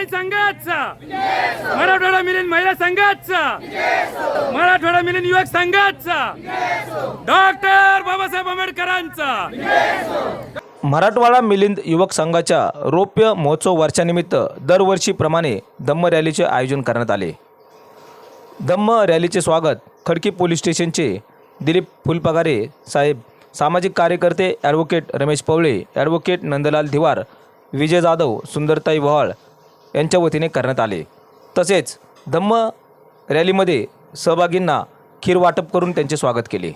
मिलिंद संघाचा. मराठवाडा मिलिंद महिला संघाचा. मराठवाडा मिलिंद युवक संघाचा. डॉक्टर बाबासाहेब आंबेडकरांचा. मराठवाडा मिलिंद युवक संघाच्या रौप्य महोत्सव वर्षानिमित्त दरवर्षीप्रमाणे धम्म रॅलीचे आयोजन करण्यात आले. धम्म रॅलीचे स्वागत खडकी पोलीस स्टेशनचे दिलीप फुलपगारे साहेब सामाजिक कार्यकर्ते ॲडव्होकेट रमेश पवळे ॲडव्होकेट नंदलाल धिवार विजय जाधव सुंदरताई वहाळ यांच्या वतीने करण्यात आले. तसेच धम्म रॅलीमध्ये सहभागींना खीर वाटप करून त्यांचे स्वागत केले.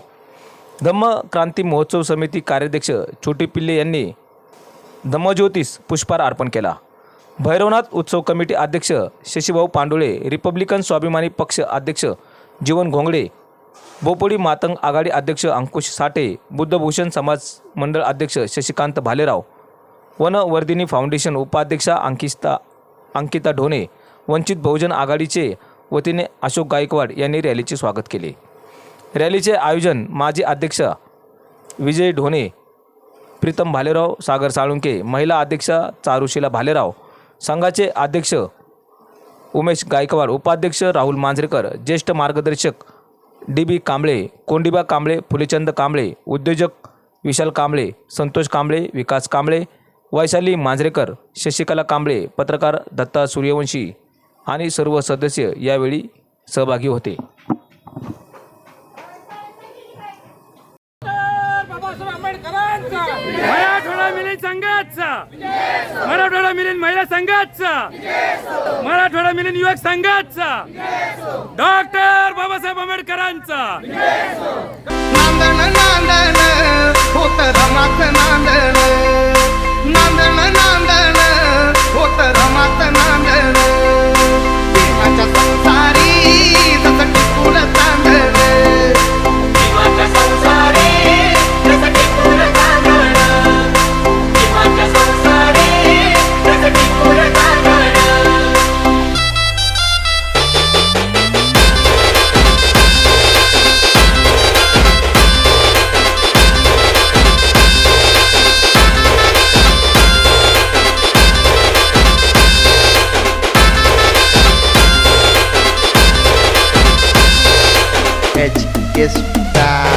धम्म क्रांती महोत्सव समिती कार्याध्यक्ष छोटी पिल्ले यांनी धम्मज्योतीस पुष्पहार अर्पण केला. भैरवनाथ उत्सव कमिटी अध्यक्ष शशीभाऊ पांडुळे रिपब्लिकन स्वाभिमानी पक्ष अध्यक्ष जीवन घोंगडे बोपोडी मातंग आघाडी अध्यक्ष अंकुश साठे बुद्धभूषण समाज मंडळ अध्यक्ष शशिकांत भालेराव वनवर्धिनी फाउंडेशन उपाध्यक्षा अंकिता अंकिता ढोणे वंचित बहुजन आघाडीचे वतीने अशोक गायकवाड यांनी रॅलीचे स्वागत केले. रॅलीचे आयोजन माजी अध्यक्ष विजय ढोणे प्रीतम भालेराव सागर साळुंके महिला अध्यक्ष चारुशीला भालेराव संघाचे अध्यक्ष उमेश गायकवाड उपाध्यक्ष राहुल मांजरेकर ज्येष्ठ मार्गदर्शक डी बी कांबळे कोंडिबा कांबळे फुलेचंद कांबळे उद्योजक विशाल कांबळे संतोष कांबळे विकास कांबळे वैशाली मांजरेकर शशिकला कांबळे पत्रकार दत्ता सूर्यवंशी आणि सर्व सदस्य यावेळी सहभागी होते. बाबासाहेब आंबेडकरांचा मराठवाडा संघाचा. मराठवाडा मिलिंद महिला संघाचा. मराठवाडा मिलिंद युवक संघाचा. डॉक्टर बाबासाहेब आंबेडकरांचा. Podcast. Tá.